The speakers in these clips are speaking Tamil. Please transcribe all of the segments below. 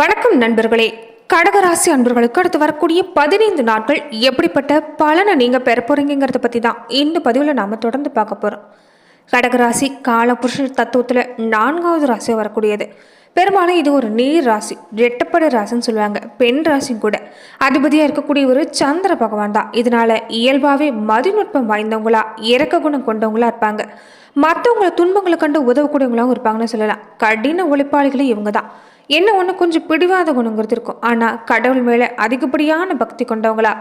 வணக்கம் நண்பர்களே. கடகராசி அன்பர்களுக்கு அடுத்து வரக்கூடிய பதினைந்து நாட்கள் எப்படிப்பட்ட பலனை நீங்கள் பெற போகிறீங்கிறத பற்றி தான் இந்த பதிவில் நாம் தொடர்ந்து பார்க்க போகிறோம் கடகராசி காலபுருஷ தத்துவத்தில் நான்காவது ராசியாக வரக்கூடியது. பெரும்பாலும் இது ஒரு நீர் ராசி ரெட்டப்பட ராசின்னு சொல்லுவாங்க. பெண் ராசி கூட. அதிபதியாக இருக்கக்கூடிய ஒரு சந்திர பகவான் தான். இதனால் இயல்பாகவே மதிநுட்பம் வாய்ந்தவங்களா இறக்க குணம் கொண்டவங்களா இருப்பாங்க. மற்றவங்களை துன்பங்களை கண்டு உதவக்கூடியவங்களாகவும் இருப்பாங்கன்னு சொல்லலாம். கடின உழைப்பாளிகளும் இவங்க தான். என்ன ஒன்று கொஞ்சம் பிடிவாத குணங்கிறது இருக்கும். ஆனால் கடவுள் மேலே அதிகப்படியான பக்தி கொண்டவங்களா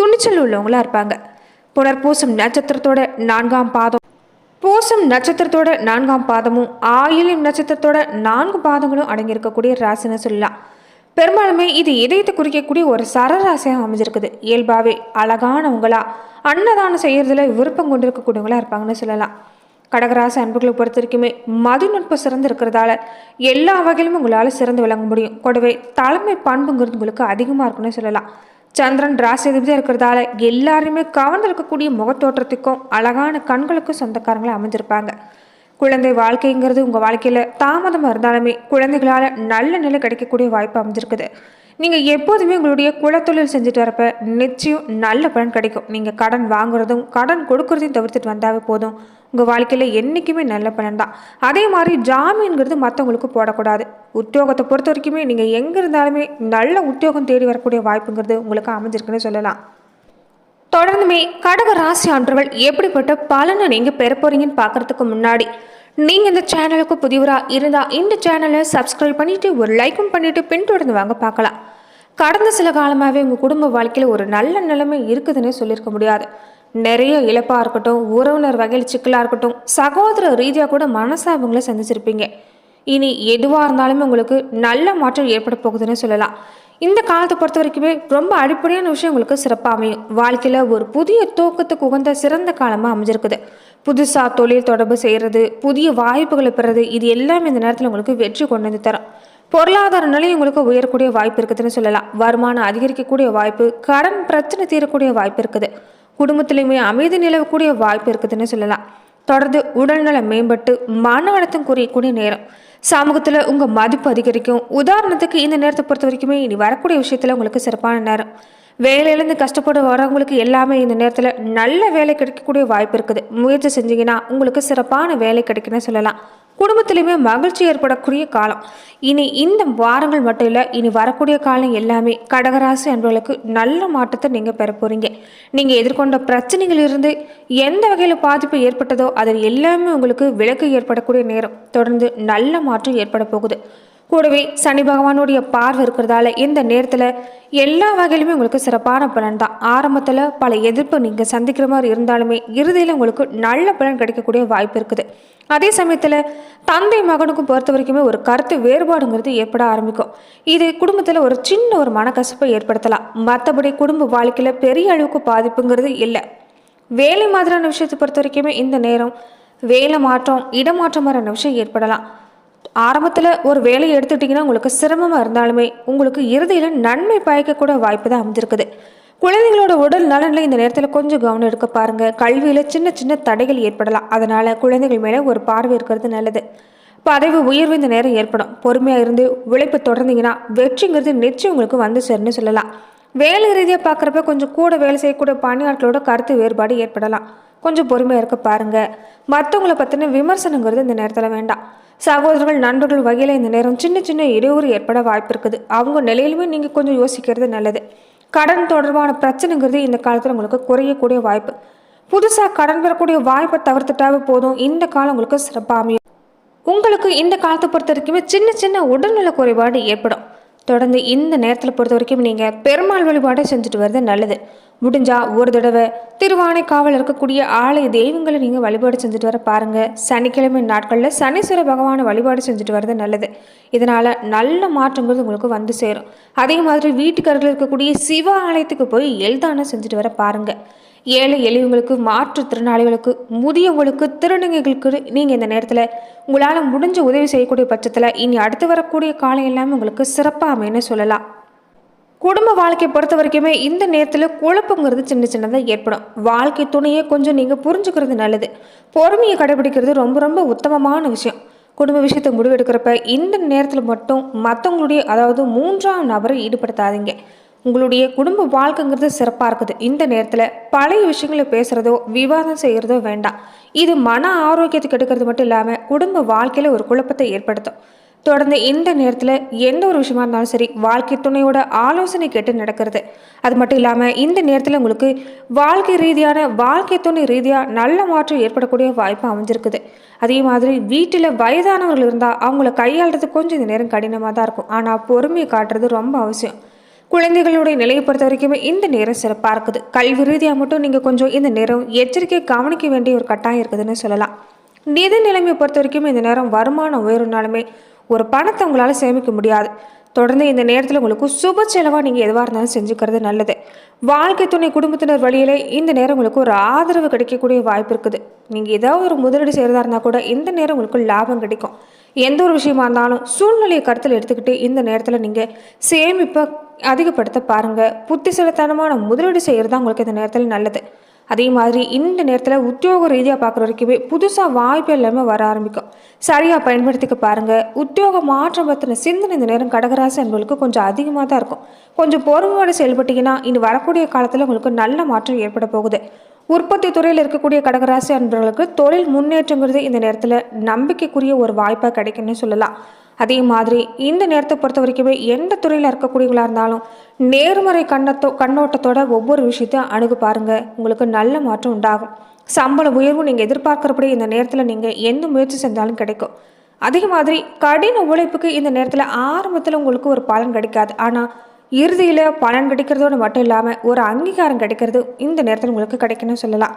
துணிச்சல் உள்ளவங்களா இருப்பாங்க. புனர்பூசம் நட்சத்திரத்தோட நான்காம் பாதம் பூசம் நட்சத்திரத்தோட நான்காம் பாதமும் ஆயிலம் நட்சத்திரத்தோட நான்கு பாதங்களும் அடங்கியிருக்கக்கூடிய ராசின்னு சொல்லலாம். பெரும்பாலுமே இது இதயத்தை குறிக்கக்கூடிய ஒரு சரராசியாக அமைஞ்சிருக்குது. இயல்பாகவே அழகானவங்களா அன்னதானம் செய்கிறதுல விருப்பம் கொண்டிருக்கக்கூடியவங்களா இருப்பாங்கன்னு சொல்லலாம். கடகராசி அன்புகளை பொறுத்த வரைக்குமே மது நுட்பம் சிறந்து இருக்கிறதால எல்லா வகையிலும் உங்களால் சிறந்து விளங்க முடியும். கூடவே தலைமை பண்புங்கிறது உங்களுக்கு அதிகமாக இருக்குன்னு சொல்லலாம். சந்திரன் ராசி அதிபதியாக இருக்கிறதால எல்லாருமே கவர்ந்து இருக்கக்கூடிய முகத்தோற்றத்துக்கும் அழகான கண்களுக்கும் சொந்தக்காரங்களை அமைஞ்சிருப்பாங்க. குழந்தை வாழ்க்கைங்கிறது உங்கள் வாழ்க்கையில் தாமதமாக இருந்தாலுமே குழந்தைகளால் நல்ல நிலை கிடைக்கக்கூடிய வாய்ப்பு அமைஞ்சிருக்குது. நீங்கள் எப்போதுமே உங்களுடைய குலத்தொழில் செஞ்சுட்டு வரப்ப நிச்சயம் நல்ல பலன் கிடைக்கும். நீங்கள் கடன் வாங்குறதும் கடன் கொடுக்கறதையும் தவிர்த்துட்டு வந்தாவே போதும். உங்கள் வாழ்க்கையில் என்றைக்குமே நல்ல பலன் தான். அதே மாதிரி ஜாமீன்கிறது மற்றவங்களுக்கு போடக்கூடாது. உத்தியோகத்தை பொறுத்த வரைக்குமே நீங்கள் எங்கே இருந்தாலுமே நல்ல உத்தியோகம் தேடி வரக்கூடிய வாய்ப்புங்கிறது உங்களுக்கு அமைஞ்சிருக்குன்னு சொல்லலாம். தொடர்ந்துமே கடக ராசி ஆண்டவர்கள் எப்படிப்பட்ட பலனை நீங்கள் பெற போகிறீங்கன்னு பார்க்கறதுக்கு முன்னாடி நீங்கள் இந்த சேனலுக்கு புதியவராக இருந்தால் இந்த சேனலை சப்ஸ்கிரைப் பண்ணிவிட்டு ஒரு லைக்கும் பண்ணிவிட்டு பின்தொடர்ந்து வாங்க பார்க்கலாம். கடந்த சில காலமாகவே உங்கள் குடும்ப வாழ்க்கையில் ஒரு நல்ல நிலைமை இருக்குதுன்னு சொல்லியிருக்க முடியாது. நிறைய இழப்பாக இருக்கட்டும் உறவினர் வகையில் சிக்கலாக இருக்கட்டும் சகோதர ரீதியாக கூட மனசாபங்களை சந்திச்சிருப்பீங்க. இனி எதுவாக இருந்தாலுமே உங்களுக்கு நல்ல மாற்றம் ஏற்பட போகுதுன்னு சொல்லலாம். இந்த காலத்தை பொறுத்த வரைக்குமே ரொம்ப அடிப்படையான விஷயம் உங்களுக்கு சிறப்பாக அமையும். வாழ்க்கையில் ஒரு புதிய தூக்கத்துக்கு உகந்த சிறந்த காலமாக அமைஞ்சிருக்குது. புதுசாக தொழில் தொடர்பு செய்கிறது புதிய வாய்ப்புகளை பெறது இது எல்லாமே இந்த நேரத்தில் உங்களுக்கு வெற்றி கொண்டு வந்து தரும். பொருளாதார நிலை உங்களுக்கு உயரக்கூடிய வாய்ப்பு இருக்குதுன்னு சொல்லலாம். வருமானம் அதிகரிக்கக்கூடிய வாய்ப்பு கடன் பிரச்சனை தீரக்கூடிய வாய்ப்பு இருக்குது. குடும்பத்திலையுமே அமைதி நிலவக்கூடிய வாய்ப்பு இருக்குதுன்னு சொல்லலாம். தொடர்ந்து உடல்நலம் மேம்பட்டு மன அழுத்தம் குறையக்கூடிய நேரம். சமூகத்தில் உங்கள் மதிப்பு அதிகரிக்கும். உதாரணத்துக்கு இந்த நேரத்தை பொறுத்த வரைக்குமே இனி வரக்கூடிய விஷயத்தில் உங்களுக்கு சிறப்பான நேரம். வேலையிலேருந்து கஷ்டப்பட்டு வரவங்களுக்கு எல்லாமே இந்த நேரத்தில் நல்ல வேலை கிடைக்கக்கூடிய வாய்ப்பு இருக்குது. முயற்சி செஞ்சீங்கன்னா உங்களுக்கு சிறப்பான வேலை கிடைக்குன்னு சொல்லலாம். குடும்பத்திலையுமே மகிழ்ச்சி ஏற்படக்கூடிய காலம். இனி இந்த வாரங்கள் மட்டும் இல்லை இனி வரக்கூடிய காலம் எல்லாமே கடகராசி அன்பர்களுக்கு நல்ல மாற்றத்தை நீங்கள் பெற போகிறீங்க நீங்கள் எதிர்கொண்ட பிரச்சனைகளிலிருந்து எந்த வகையில் பாதிப்பு ஏற்பட்டதோ அதில் எல்லாமே உங்களுக்கு விலக்கு ஏற்படக்கூடிய நேரம். தொடர்ந்து நல்ல மாற்றம் ஏற்பட போகுது. கூடவே சனி பகவானுடைய பார்வை இருக்கிறதால இந்த நேரத்தில் எல்லா வகையிலுமே உங்களுக்கு சிறப்பான பலன் தான். ஆரம்பத்தில் பல எதிர்ப்பு நீங்கள் சந்திக்கிற மாதிரி இருந்தாலுமே இறுதியில் உங்களுக்கு நல்ல பலன் கிடைக்கக்கூடிய வாய்ப்பு இருக்குது. அதே சமயத்தில் தந்தை மகனுக்கும் பொறுத்த வரைக்குமே ஒரு கருத்து வேறுபாடுங்கிறது ஏற்பட ஆரம்பிக்கும். இது குடும்பத்தில் ஒரு சின்ன ஒரு மனக்கசப்பை ஏற்படுத்தலாம். மற்றபடி குடும்ப வாழ்க்கையில் பெரிய அளவுக்கு பாதிப்புங்கிறது இல்லை. வேலை மாதிரியான விஷயத்தை பொறுத்த வரைக்குமே இந்த நேரம் வேலை மாற்றம் இடமாற்றம் மாதிரியான விஷயம் ஏற்படலாம். ஆரம்பத்தில் ஒரு வேலையை எடுத்துக்கிட்டிங்கன்னா உங்களுக்கு சிரமமாக இருந்தாலுமே உங்களுக்கு இறுதியில் நன்மை பயக்கக்கூட வாய்ப்பு தான் அமைஞ்சிருக்குது. குழந்தைங்களோட உடல் நலனில் இந்த நேரத்தில் கொஞ்சம் கவனம் எடுக்க பாருங்கள் கல்வியில் சின்ன சின்ன தடைகள் ஏற்படலாம். அதனால் குழந்தைகள் மேலே ஒரு பார்வை இருக்கிறது நல்லது. பதவி உயர்வு இந்த நேரம் ஏற்படும். பொறுமையாக இருந்து உழைப்பு தொடர்ந்தீங்கன்னா வெற்றிங்கிறது நிச்சயம் உங்களுக்கு வந்து சேருன்னு சொல்லலாம். வேலை ரீதியாக பார்க்குறப்ப கொஞ்சம் கூட வேலை செய்யக்கூடிய பணியாட்களோட கருத்து வேறுபாடு ஏற்படலாம். கொஞ்சம் பொறுமையாக இருக்க பாருங்கள் மற்றவங்களை பற்றின விமர்சனங்கிறது இந்த நேரத்தில் வேண்டாம். சகோதரர்கள் நண்பர்கள் வகையில் இந்த நேரம் சின்ன சின்ன இடையூறு ஏற்பட வாய்ப்பு இருக்குது அவங்க நிலையிலுமே நீங்கள் கொஞ்சம் யோசிக்கிறது நல்லது. கடன் தொடர்பான பிரச்சனைங்கிறது இந்த காலத்தில் உங்களுக்கு குறையக்கூடிய வாய்ப்பு. புதுசாக கடன் பெறக்கூடிய வாய்ப்பை தவிர்த்துட்டாவே போதும். இந்த காலம் உங்களுக்கு சிறப்பாக அமையும். உங்களுக்கு இந்த காலத்தை பொறுத்த வரைக்குமே சின்ன சின்ன உடல்நல குறைபாடு ஏற்படும். தொடர்ந்து இந்த நேரத்தில் பொறுத்த வரைக்கும் நீங்கள் பெருமாள் வழிபாடை செஞ்சுட்டு வர்றது நல்லது. முடிஞ்சா ஒரு தடவை திருவானைக்காவல் இருக்கக்கூடிய ஆலய தெய்வங்களை நீங்கள் வழிபாடு செஞ்சுட்டு வர பாருங்கள் சனிக்கிழமை நாட்களில் சனீஸ்வர பகவானை வழிபாடு செஞ்சுட்டு வர்றது நல்லது. இதனால் நல்ல மாற்றங்கள் உங்களுக்கு வந்து சேரும். அதே மாதிரி வீட்டுக்காரர்கள் இருக்கக்கூடிய சிவ ஆலயத்துக்கு போய் எல்தானம் செஞ்சுட்டு வர பாருங்கள் ஏழை எளியவங்களுக்கு மாற்றுத்திறனாளிகளுக்கு முதியவங்களுக்கு திருநங்கைகளுக்கு நீங்கள் இந்த நேரத்தில் உங்களால் முடிஞ்ச உதவி செய்யக்கூடிய பட்சத்தில் இனி அடுத்து வரக்கூடிய காலம் எல்லாமே உங்களுக்கு சிறப்பாக அமைன்னு சொல்லலாம். குடும்ப வாழ்க்கையை பொறுத்த வரைக்குமே இந்த நேரத்தில் குழப்பங்கிறது சின்ன சின்னதாக ஏற்படும். வாழ்க்கை துணையை கொஞ்சம் நீங்கள் புரிஞ்சுக்கிறது நல்லது. பொறுமையை கடைபிடிக்கிறது ரொம்ப ரொம்ப உத்தமமான விஷயம். குடும்ப விஷயத்தை முடிவெடுக்கிறப்ப இந்த நேரத்தில் மட்டும் மற்றவங்களுடைய அதாவது மூன்றாம் நபரை ஈடுபடுத்தாதீங்க. உங்களுடைய குடும்ப வாழ்க்கைங்கிறது சிறப்பாக இருக்குது. இந்த நேரத்தில் பழைய விஷயங்களை பேசுகிறதோ விவாதம் செய்கிறதோ வேண்டாம். இது மன ஆரோக்கியத்துக்கு எடுக்கிறது மட்டும் இல்லாமல் குடும்ப வாழ்க்கையில் ஒரு குழப்பத்தை ஏற்படுத்தும். தொடர்ந்து இந்த நேரத்தில் எந்த ஒரு விஷயமா இருந்தாலும் சரி வாழ்க்கை துணையோட ஆலோசனை கேட்டு நடக்கிறது. அது மட்டும் இல்லாமல் இந்த நேரத்தில் உங்களுக்கு வாழ்க்கை ரீதியான வாழ்க்கை துணை ரீதியாக நல்ல மாற்றம் ஏற்படக்கூடிய வாய்ப்பு அமைஞ்சிருக்குது. அதே மாதிரி வீட்டில் வயதானவர்கள் இருந்தால் அவங்கள கையாளுறது கொஞ்சம் இந்த நேரம் கடினமாக தான் இருக்கும். ஆனால் பொறுமையை காட்டுறது ரொம்ப அவசியம். குழந்தைகளுடைய நிலையை பொறுத்த வரைக்குமே இந்த நேரம் சிறப்பாக இருக்குது. கல்வி ரீதியாக மட்டும் நீங்கள் கொஞ்சம் இந்த நேரம் எச்சரிக்கை கவனிக்க வேண்டிய ஒரு கட்டாயம் இருக்குதுன்னு சொல்லலாம். நிதி நிலைமையை பொறுத்த வரைக்கும் இந்த நேரம் வருமானம் உயருனாலுமே ஒரு பணத்தை உங்களால் சேமிக்க முடியாது. தொடர்ந்து இந்த நேரத்தில் உங்களுக்கு சுப செலவாக நீங்கள் எதுவாக இருந்தாலும் செஞ்சுக்கிறது நல்லது. வாழ்க்கை துணை குடும்பத்தினர் வழியிலே இந்த நேரம் உங்களுக்கு ஒரு ஆதரவு கிடைக்கக்கூடிய வாய்ப்பு இருக்குது. நீங்கள் ஏதாவது ஒரு முதலீடு செய்கிறதா இருந்தால் கூட இந்த நேரம் உங்களுக்கு லாபம் கிடைக்கும். எந்த ஒரு விஷயமா இருந்தாலும் சூழ்நிலையை கருத்தில் எடுத்துக்கிட்டு இந்த நேரத்தில் நீங்கள் சேமிப்பை அதிகப்படுத்த பாருங்கள் புத்திசலத்தனமான முதலீடு செய்கிறது தான் உங்களுக்கு இந்த நேரத்தில் நல்லது. அதே மாதிரி இந்த நேரத்தில் உத்தியோக ரீதியாக பார்க்குற வரைக்குமே புதுசாக வாய்ப்பு எல்லாமே வர ஆரம்பிக்கும். சரியாக பயன்படுத்திக்க பாருங்கள் உத்தியோக மாற்றம் பற்றின சிந்தனை இந்த நேரம் கடகராசி என்பவர்களுக்கு கொஞ்சம் அதிகமாக தான் இருக்கும். கொஞ்சம் பொறுமையோடு செயல்பட்டிங்கன்னா இனி வரக்கூடிய காலத்தில் உங்களுக்கு நல்ல மாற்றம் ஏற்பட போகுது. உற்பத்தி துறையில் இருக்கக்கூடிய கடகராசி அன்பர்களுக்கு தொழில் முன்னேற்றங்கிறது இந்த நேரத்தில் நம்பிக்கைக்குரிய ஒரு வாய்ப்பாக கிடைக்குன்னு சொல்லலாம். அதே மாதிரி இந்த நேரத்தை பொறுத்த வரைக்குமே எந்த துறையில் இருக்கக்கூடியவங்களாக இருந்தாலும் நேர்மறை கண்ணத்தோ கண்ணோட்டத்தோட ஒவ்வொரு விஷயத்தையும் அணுகு பாருங்கள் உங்களுக்கு நல்ல மாற்றம் உண்டாகும். சம்பள உயர்வு நீங்கள் எதிர்பார்க்குறபடி இந்த நேரத்தில் நீங்கள் எந்த முயற்சி செஞ்சாலும் கிடைக்கும். அதே மாதிரி கடின உழைப்புக்கு இந்த நேரத்தில் ஆரம்பத்தில் உங்களுக்கு ஒரு பலன் கிடைக்காது. ஆனால் இறுதியில் பலன் கிடைக்கிறதோடு மட்டும் இல்லாமல் ஒரு அங்கீகாரம் கிடைக்கிறது இந்த நேரத்தில் உங்களுக்கு கிடைக்குன்னு சொல்லலாம்.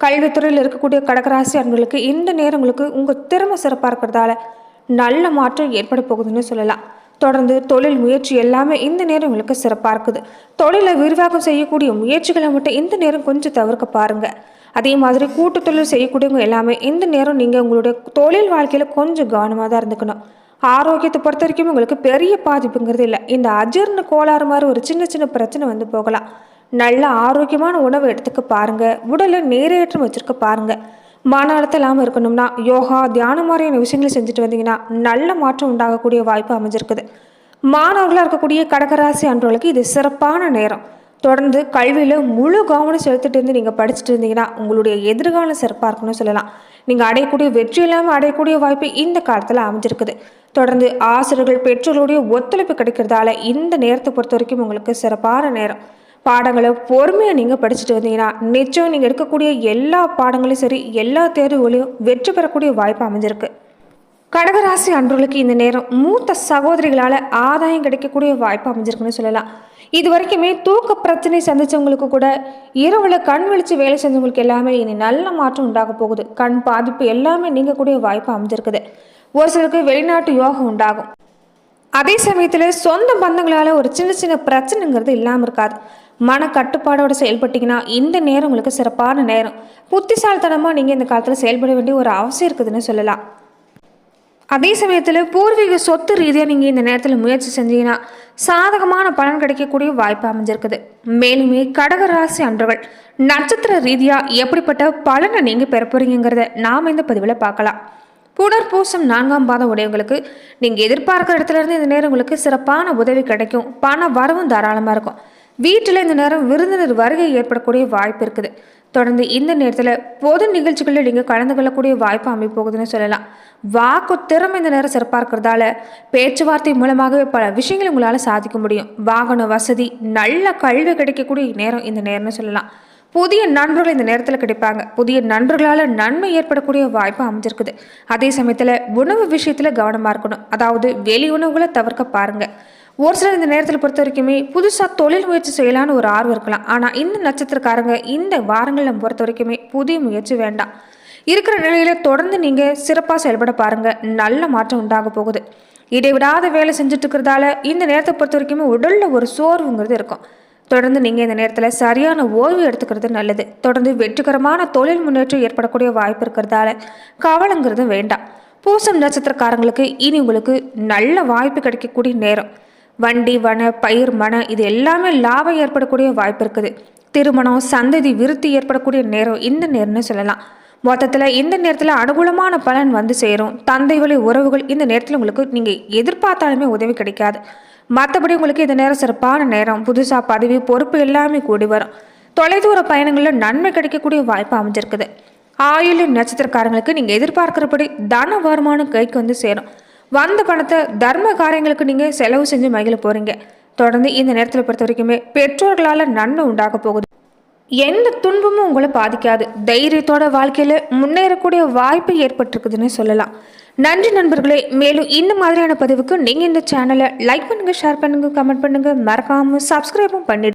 கல்வித்துறையில் இருக்கக்கூடிய கடகராசி அன்பர்களுக்கு இந்த நேரம் உங்களுக்கு உங்கள் திறமை சிறப்பாக இருக்கிறதால நல்ல மாற்றம் ஏற்பட போகுதுன்னு சொல்லலாம். தொடர்ந்து தொழில் முயற்சி எல்லாமே இந்த நேரம் உங்களுக்கு சிறப்பாக இருக்குது. தொழிலை விரிவாக்கம் செய்யக்கூடிய முயற்சிகளை மட்டும் இந்த நேரம் கொஞ்சம் தவிர்க்க பாருங்கள் அதே மாதிரி கூட்டு தொழில் செய்யக்கூடியவங்க எல்லாமே இந்த நேரம் நீங்கள் உங்களுடைய தொழில் வாழ்க்கையில் கொஞ்சம் கவனமாக தான் இருந்துக்கணும். ஆரோக்கியத்தை பொறுத்த வரைக்கும் உங்களுக்கு பெரிய பாதிப்புங்கிறது இல்லை. இந்த அஜீர்ண கோளாறு மாதிரி ஒரு சின்ன சின்ன பிரச்சனை வந்து போகலாம். நல்ல ஆரோக்கியமான உணவு எடுத்துக்க பாருங்கள் உடலை நீரேற்றம் வச்சுருக்க பாருங்கள் மன அழுத்தம் இல்லாமல் இருக்கணும்னா யோகா தியானம் மாதிரியான விஷயங்களை செஞ்சுட்டு வந்தீங்கன்னா நல்ல மாற்றம் உண்டாகக்கூடிய வாய்ப்பு அமைஞ்சிருக்குது. மாணவர்களாக இருக்கக்கூடிய கடகராசி அன்றவர்களுக்கு இது சிறப்பான நேரம். தொடர்ந்து கல்வியில் முழு கவனம் செலுத்திட்டு இருந்து நீங்கள் படிச்சுட்டு இருந்தீங்கன்னா உங்களுடைய எதிர்காலம் சிறப்பாக இருக்குன்னு சொல்லலாம். நீங்கள் அடையக்கூடிய வெற்றி இல்லாமல் அடையக்கூடிய வாய்ப்பு இந்த காலத்தில் அமைஞ்சிருக்குது. தொடர்ந்து ஆசிரியர்கள் பெற்றோர்களுடைய ஒத்துழைப்பு கிடைக்கிறதால இந்த நேரத்தை பொறுத்த வரைக்கும் உங்களுக்கு சிறப்பான நேரம். பாடங்களை பொறுமையாக நீங்கள் படிச்சுட்டு வந்தீங்கன்னா நிச்சயம் நீங்கள் எடுக்கக்கூடிய எல்லா பாடங்களையும் சரி எல்லா தேர்வுகளையும் வெற்றி பெறக்கூடிய வாய்ப்பு அமைஞ்சிருக்கு. கடகராசி அன்பர்களுக்கு இந்த நேரம் மூத்த சகோதரிகளால் ஆதாயம் கிடைக்கக்கூடிய வாய்ப்பு அமைஞ்சிருக்குன்னு சொல்லலாம். இது வரைக்குமே தூக்க பிரச்சனை சந்தித்தவங்களுக்கு கூட இரவுல கண் விழிச்சு வேலை செஞ்சவங்களுக்கு எல்லாமே இனி நல்ல மாற்றம் உண்டாக போகுது. கண் பாதிப்பு எல்லாமே நீங்கக்கூடிய வாய்ப்பு அமைஞ்சிருக்குது. ஒரு சிலருக்கு வெளிநாட்டு யோகம் உண்டாகும். அதே சமயத்தில் சொந்த பந்தங்களால் ஒரு சின்ன சின்ன பிரச்சனைங்கிறது இல்லாமல் இருக்காது. மன கட்டுப்பாடோடு செயல்பட்டீங்கன்னா இந்த நேரம் உங்களுக்கு சிறப்பான நேரம். புத்திசாலித்தனமாக நீங்கள் இந்த காலத்தில் செயல்பட வேண்டிய ஒரு அவசியம் இருக்குதுன்னு சொல்லலாம். அதே சமயத்தில் பூர்வீக சொத்து ரீதியாக நீங்கள் இந்த நேரத்தில் முயற்சி செஞ்சீங்கன்னா சாதகமான பலன் கிடைக்கக்கூடிய வாய்ப்பு அமைஞ்சிருக்குது. மேலுமே கடக ராசி நட்சத்திர ரீதியாக எப்படிப்பட்ட பலனை நீங்கள் பெற நாம் இந்த பதிவில் பார்க்கலாம். புனர்பூசம் நான்காம் பாதம் உடையவங்களுக்கு நீங்கள் எதிர்பார்க்குற இடத்துலேருந்து இந்த நேரம் உங்களுக்கு சிறப்பான உதவி கிடைக்கும். பண வரவும் தாராளமாக இருக்கும். வீட்டில் இந்த நேரம் விருந்தினர் வருகை ஏற்படக்கூடிய வாய்ப்பு இருக்குது. தொடர்ந்து இந்த நேரத்தில் பொது நிகழ்ச்சிகளில் நீங்கள் கலந்து கொள்ளக்கூடிய வாய்ப்பு அமைப்போகுதுன்னு சொல்லலாம். வாக்கு திறமை இந்த நேரம் சிறப்பாக இருக்கிறதால பேச்சுவார்த்தை மூலமாகவே பல விஷயங்களை உங்களால் சாதிக்க முடியும். வாகன வசதி நல்ல கல்வி கிடைக்கக்கூடிய நேரம் இந்த நேரம்னு சொல்லலாம். புதிய நண்பர்கள் இந்த நேரத்தில் கிடைப்பாங்க. புதிய நண்பர்களால் நன்மை ஏற்படக்கூடிய வாய்ப்பு அமைஞ்சிருக்குது. அதே சமயத்தில் உணவு விஷயத்தில் கவனமாக இருக்கணும். அதாவது வெளி உணவுகளை தவிர்க்க பாருங்கள் ஒரு சிலர் இந்த நேரத்தில் பொறுத்த வரைக்குமே புதுசாக தொழில் முயற்சி செய்யலான்னு ஒரு ஆர்வம் இருக்கலாம். ஆனால் இந்த நட்சத்திரக்காரங்க இந்த வாரங்களில் பொறுத்த வரைக்குமே புதிய முயற்சி வேண்டாம். இருக்கிற நிலையில தொடர்ந்து நீங்கள் சிறப்பாக செயல்பட பாருங்கள் நல்ல மாற்றம் உண்டாக போகுது. இடைவிடாத வேலை செஞ்சுட்டு இருக்கிறதால இந்த நேரத்தை பொறுத்த வரைக்குமே உடலில் ஒரு சோர்வுங்கிறது இருக்கும். தொடர்ந்து நீங்கள் இந்த நேரத்தில் சரியான ஓய்வு எடுத்துக்கிறது நல்லது. தொடர்ந்து வெற்றிகரமான தொழில் முன்னேற்றம் ஏற்படக்கூடிய வாய்ப்பு இருக்கிறதால கவலைங்கிறது வேண்டாம். பூசம் நட்சத்திரக்காரங்களுக்கு இனி உங்களுக்கு நல்ல வாய்ப்பு கிடைக்கக்கூடிய நேரம். வண்டி வன பயிர் மன இது எல்லாமே லாபம் ஏற்படக்கூடிய வாய்ப்பு இருக்குது. திருமணம் சந்ததி விருத்தி ஏற்படக்கூடிய நேரம் இந்த நேரம்னு சொல்லலாம். மொத்தத்தில் இந்த நேரத்தில் அனுகூலமான பலன் வந்து சேரும். தந்தை வழி உறவுகள் இந்த நேரத்தில் உங்களுக்கு நீங்கள் எதிர்பார்த்தாலுமே உதவி கிடைக்காது. மற்றபடி உங்களுக்கு இந்த நேரம் சிறப்பான நேரம். புதுசாக பதவி பொறுப்பு எல்லாமே கூடி வரும். தொலைதூர பயணங்களில் நன்மை கிடைக்கக்கூடிய வாய்ப்பு அமைஞ்சிருக்குது. ஆயுள் நட்சத்திரக்காரங்களுக்கு நீங்கள் எதிர்பார்க்குறபடி தன வருமானம் கைக்கு வந்து சேரும். வந்த பணத்தை தர்ம காரியங்களுக்கு நீங்கள் செலவு செஞ்சு மகிழ போகிறீங்க தொடர்ந்து இந்த நேரத்தில் பொறுத்த வரைக்குமே பெற்றோர்களால் நன்மை உண்டாக போகுது. எந்த துன்பமும் உங்களை பாதிக்காது. தைரியத்தோட வாழ்க்கையில் முன்னேறக்கூடிய வாய்ப்பு ஏற்பட்டிருக்குதுன்னு சொல்லலாம். நன்றி நண்பர்களே மேலும் இந்த மாதிரியான பதிவுக்கு நீங்கள் இந்த சேனலை லைக் பண்ணுங்கள் ஷேர் பண்ணுங்கள் கமெண்ட் பண்ணுங்கள் மறக்காமல் சப்ஸ்கிரைபும் பண்ணிடுங்க.